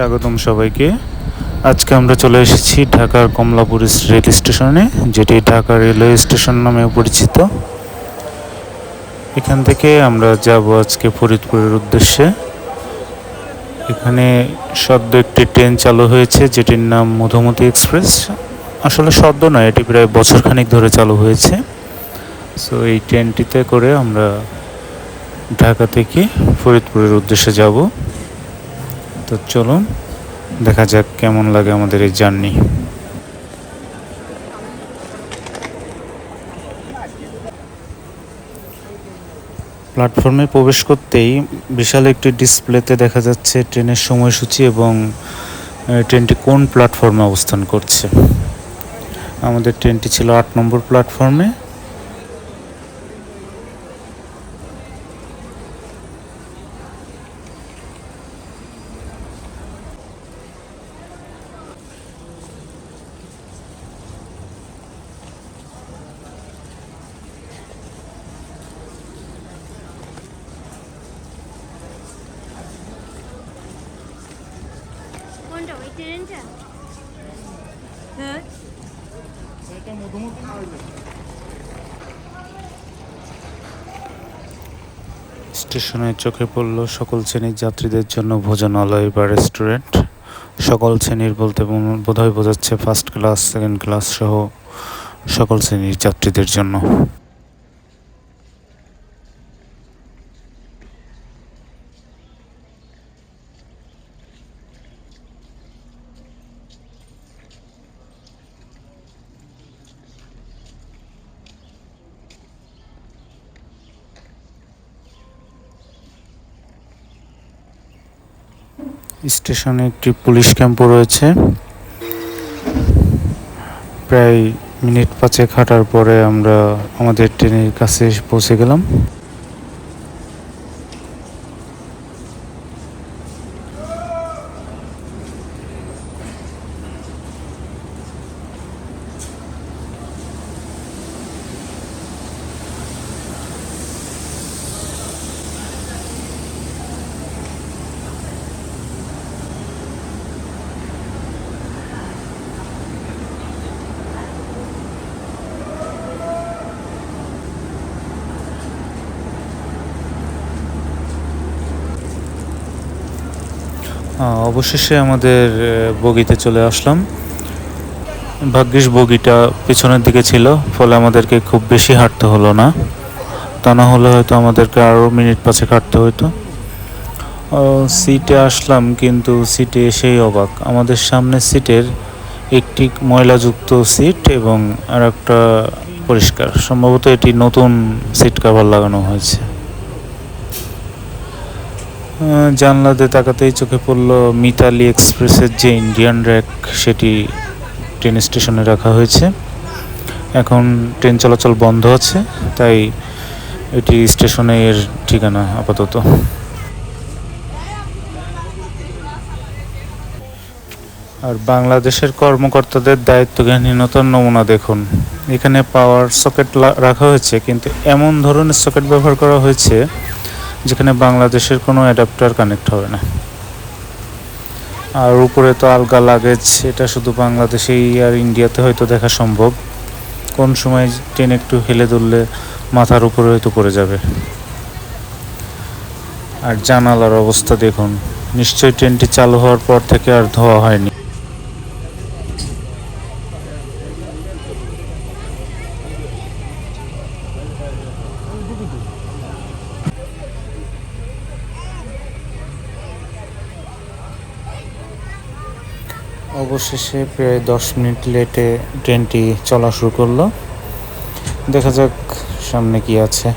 স্বাগতম সবাইকে। আজকে আমরা চলে এসেছি ঢাকার কমলাপুর রেল স্টেশনে, যেটি ঢাকা রেলওয়ে স্টেশন নামে পরিচিত। এখান থেকে আমরা যাব আজকে ফরিদপুরের উদ্দেশ্যে। এখানে সদ্য একটি ট্রেন চালু হয়েছে, যেটির নাম মধুমতি এক্সপ্রেস। আসলে সদ্য নয়, এটি প্রায় বছরখানেক ধরে চালু হয়েছে। সো এই ট্রেনটিতে করে আমরা ঢাকা থেকে ফরিদপুরের উদ্দেশ্যে যাব। তো চলুন, দেখা যাক কেমন লাগে আমাদের এই জার্নি। প্ল্যাটফর্মে প্রবেশ করতেই বিশাল একটি ডিসপ্লেতে দেখা যাচ্ছে ট্রেনের সময়সূচি এবং ট্রেনটি কোন প্ল্যাটফর্মে অবস্থান করছে। আমাদের ট্রেনটি ছিল আট নম্বর প্ল্যাটফর্মে। ট্রেনটা স্টেশনে চোখে পড়ল সকল শ্রেণির যাত্রীদের জন্য ভোজনালয় বা রেস্টুরেন্ট। সকল শ্রেণির বলতে বোধ- বোধহয় বোঝাচ্ছে ফার্স্ট ক্লাস সেকেন্ড ক্লাস সহ সকল শ্রেণির যাত্রীদের জন্য। স্টেশনে একটি পুলিশ ক্যাম্প রয়েছে। প্রায় মিনিট পাঁচেক হাঁটার পরে আমরা আমাদের ট্রেনের কাছে পৌঁছে গেলাম। অবশেষে আমাদের বগিতে চলে আসলাম। ভাগ্যিস বগিটা পিছনের দিকে ছিল, ফলে আমাদেরকে খুব বেশি হাঁটতে হলো না। তা না হলে হয়তো আমাদেরকে আরও মিনিট পাঁচে হাঁটতে হতো সিটে আসলাম, কিন্তু সিটে এসেই অবাক। আমাদের সামনে সিটের একটি ময়লাযুক্ত সিট এবং আর একটা পরিষ্কার। সম্ভবত এটি নতুন সিট কাভার লাগানো হয়েছে। জানলাতে তাকাতেই চোখে পড়ল মিতালি এক্সপ্রেসের যে ইন্ডিয়ান র্যাক, সেটি ট্রেন স্টেশনে রাখা হয়েছে। এখন ট্রেন চলাচল বন্ধ আছে, তাই এটি স্টেশনের ঠিকানা আপাতত। আর বাংলাদেশের কর্মকর্তাদের দায়িত্বজ্ঞানহীনতার নমুনা দেখুন। এখানে পাওয়ার সকেট রাখা হয়েছে, কিন্তু এমন ধরনের সকেট ব্যবহার করা হয়েছে যেখানে বাংলাদেশের কোনো অ্যাডাপ্টার কানেক্ট হবে না। আর উপরে তো আলগা লাগেজ এটা শুধু বাংলাদেশেই আর ইন্ডিয়াতে হয়তো দেখা সম্ভব। কোন সময় ট্রেন একটু হেলে দুললে মাথার উপরে হয়তো পড়ে যাবে। আর জানালার অবস্থা দেখুন, নিশ্চয়ই ট্রেনটি চালু হওয়ার পর থেকে আর ধোয়া হয়নি। অবশেষে প্রায় দশ মিনিট লেটে ট্রেনটি চলা শুরু করল। দেখা যাক সামনে কি আছে।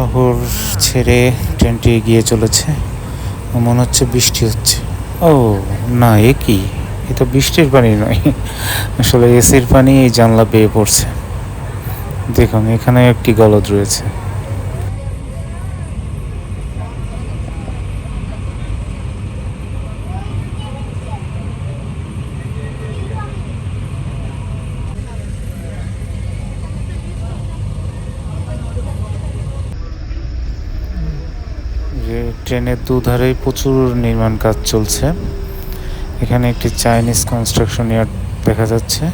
শহর ছেড়ে ট্রেনটি এগিয়ে চলেছে। মনে হচ্ছে বৃষ্টি হচ্ছে। ও, না, এ কি? এ তো বৃষ্টির পানি নয়। আসলে এসির পানি এই জানলা পেয়ে পড়ছে। দেখুন, এখানে একটি গলদ রয়েছে যে ট্রেনের দুধারেই প্রচুর নির্মাণ কাজ চলছে। এখানে একটি চাইনিজ কনস্ট্রাকশন ইয়ার্ড দেখা যাচ্ছে।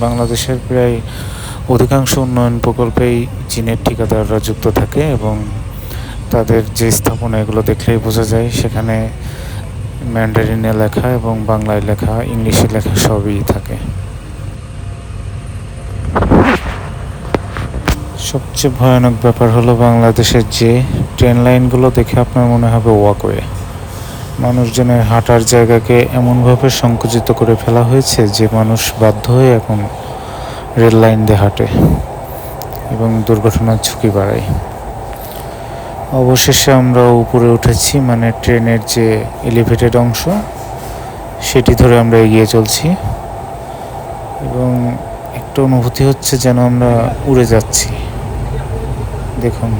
বাংলাদেশের প্রায় অধিকাংশ উন্নয়ন প্রকল্পেই চীনের ঠিকাদাররা যুক্ত থাকে এবং তাদের যে স্থাপনা এগুলো দেখলেই বোঝা যায়। সেখানে ম্যান্ডারিনে লেখা এবং বাংলায় লেখা, ইংলিশে লেখা সবই থাকে। সবচেয়ে ভয়ানক ব্যাপার হলো বাংলাদেশের যে ট্রেন লাইনগুলো দেখে আপনার মনে হবে ওয়াকওয়ে মানুষজনের হাঁটার জায়গাকে এমনভাবে সংকুচিত করে ফেলা হয়েছে যে মানুষ বাধ্য হয়ে এখন রেল লাইন দিয়ে হাঁটে এবং দুর্ঘটনার ঝুঁকি বাড়ায়। অবশেষে আমরা উপরে উঠেছি মানে ট্রেনের যে এলিভেটেড অংশ, সেটি ধরে আমরা এগিয়ে চলছি এবং একটা অনুভূতি হচ্ছে যেন আমরা উড়ে যাচ্ছি। দেখুন।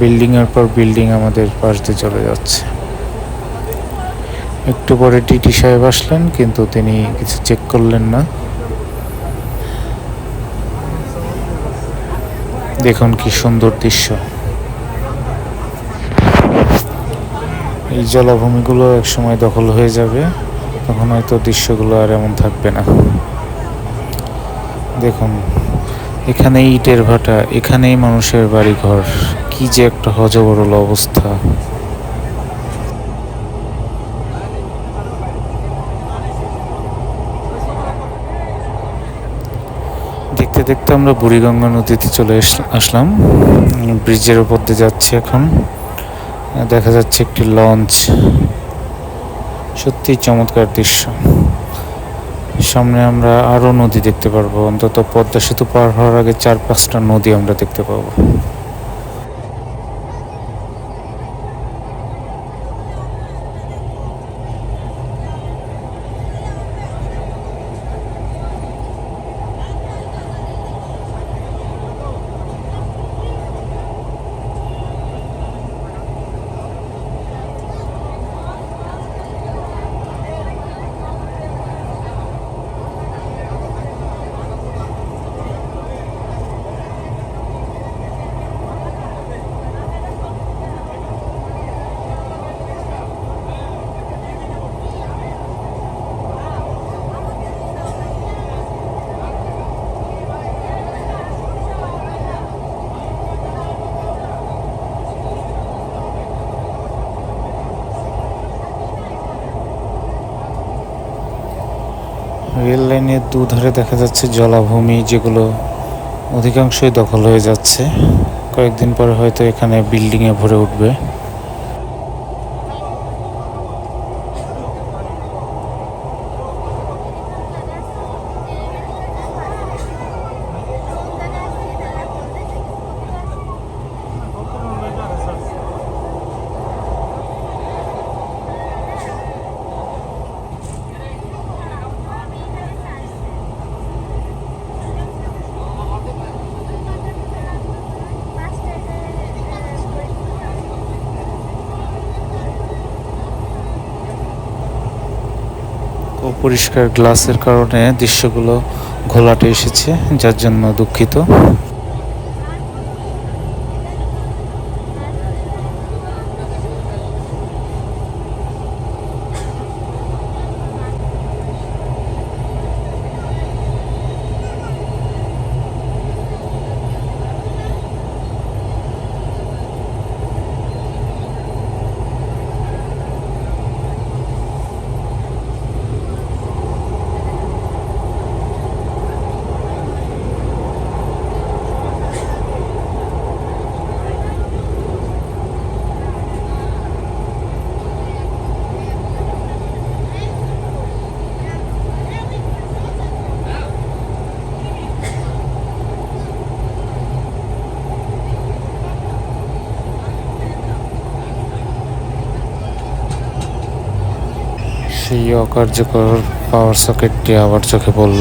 বিল্ডিংয়ের পর বিল্ডিং আমাদের পাশ দিয়ে চলে যাচ্ছে। একটু পরে টিটি সাহেব আসলেন, কিন্তু তিনি কিছু চেক করলেন না। দেখুন কি সুন্দর দৃশ্য। এই জলাভূমিগুলো একসময় দখল হয়ে যাবে, তখন হয়তো দৃশ্যগুলো আর এমন থাকবে না। দেখুন এখানে ইটের ভাটা, এখানেই মানুষের বাড়ি ঘর কি যে একটা হজবরল অবস্থা। দেখতে দেখতে আমরা বুড়িগঙ্গা নদীতে চলে আসলাম। ব্রিজের উপর দিয়ে যাচ্ছি এখন। দেখা যাচ্ছে একটি লঞ্চ। সত্যি চমৎকার দৃশ্য। সামনে আমরা আরও নদী দেখতে পারব। অন্তত পদ্মা সেতু পার হওয়ার আগে চার পাঁচটা নদী আমরা দেখতে পাবো। রেল লাইনের দুধারে দেখা যাচ্ছে জলাভূমি, যেগুলো অধিকাংশই দখল হয়ে যাচ্ছে। কয়েকদিন পরে হয়তো এখানে বিল্ডিংয়ে ভরে উঠবে। অপরিষ্কার গ্লাসের কারণে দৃশ্যগুলো ঘোলাটে এসেছে যার জন্য দুঃখিত। সেই অকার্যকর পাওয়ার সকেটটি আবার চোখে পড়ল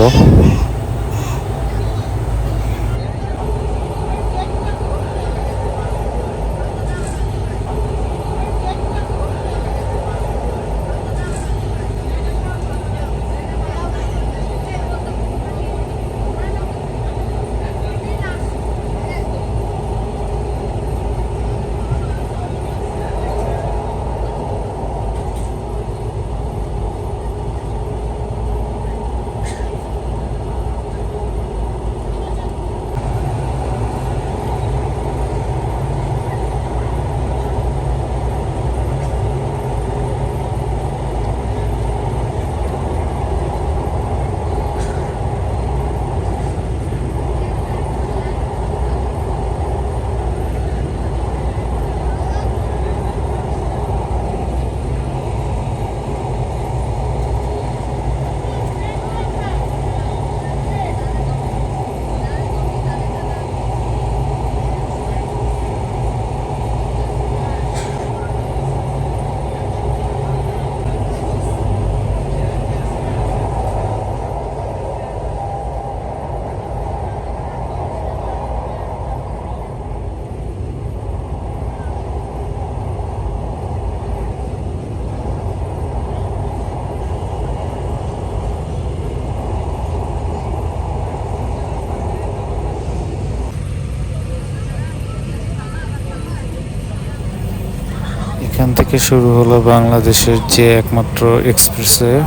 এখান থেকে শুরু হলো বাংলাদেশের যে একমাত্র এক্সপ্রেসওয়ে,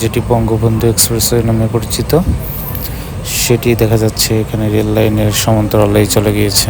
যেটি বঙ্গবন্ধু এক্সপ্রেসওয়ে নামে পরিচিত, সেটি দেখা যাচ্ছে এখানে রেল লাইনের সমান্তরালেই চলে গিয়েছে।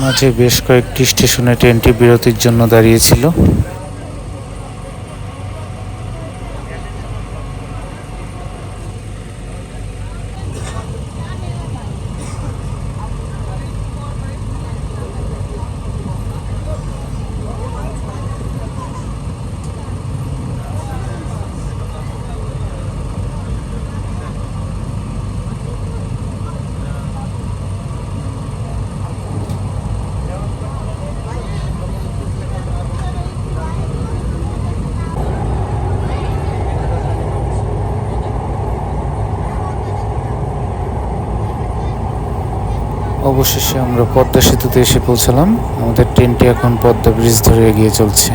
মাঝে বেশ কয়েকটি স্টেশনে ট্রেনটি বিরতির জন্য দাঁড়িয়েছিল। অবশেষে আমরা পদ্মা সেতুতে এসে পৌঁছালাম। আমাদের ট্রেনটি এখন পদ্মা ব্রিজ ধরে এগিয়ে চলছে।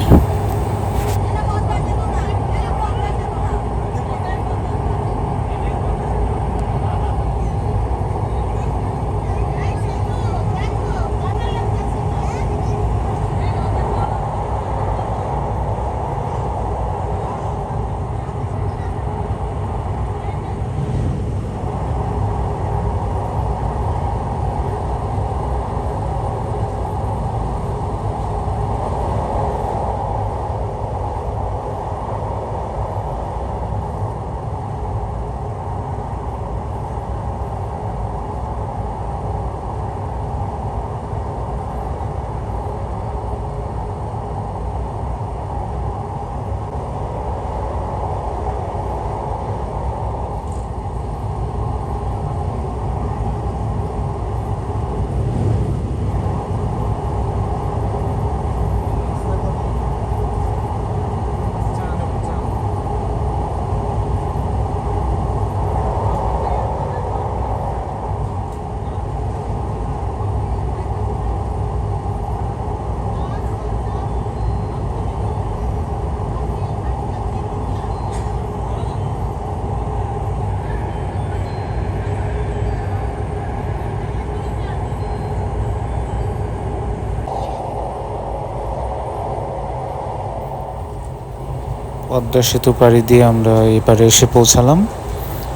পদ্মা সেতু পাড়ি দিয়ে আমরা এপারে এসে পৌঁছালাম।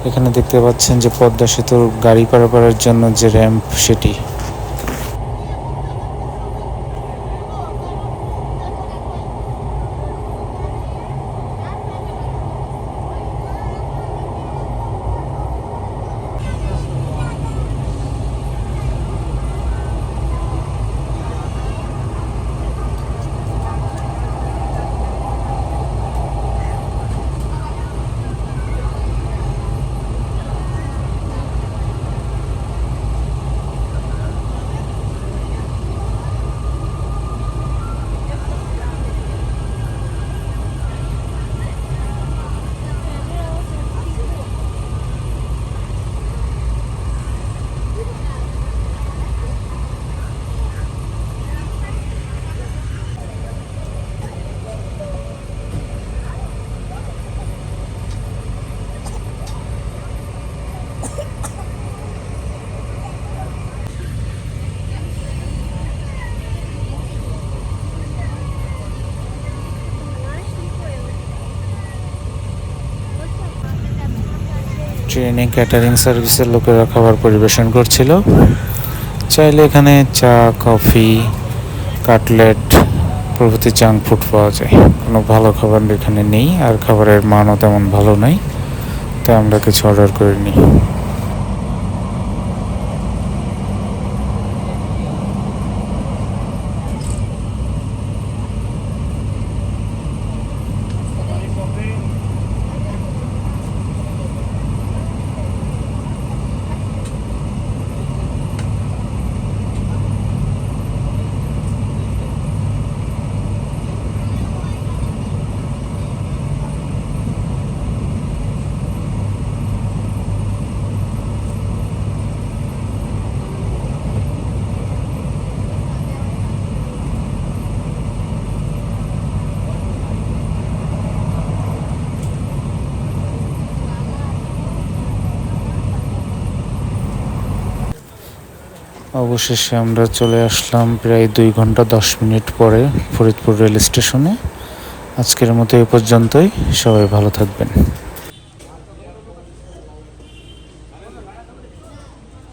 এখানে দেখতে পাচ্ছেন যে পদ্মা সেতুর গাড়ি পারাপারের জন্য যে র্যাম্প সেটি। ট্রেনে ক্যাটারিং সার্ভিসের লোকেরা খাবার পরিবেশন করছিল। চাইলে এখানে চা, কফি, কাটলেট প্রভৃতি জাঙ্ক ফুড পাওয়া যায়। কোনো ভালো খাবার এখানে নেই, আর খাবারের মানও তেমন ভালো নেই, তাই আমরা কিছু অর্ডার করিনি। অবশেষে আমরা চলে আসলাম প্রায় দুই ঘণ্টা দশ মিনিট পরে ফরিদপুর রেল স্টেশনে। আজকের মতো এ পর্যন্তই। সবাই ভালো থাকবেন।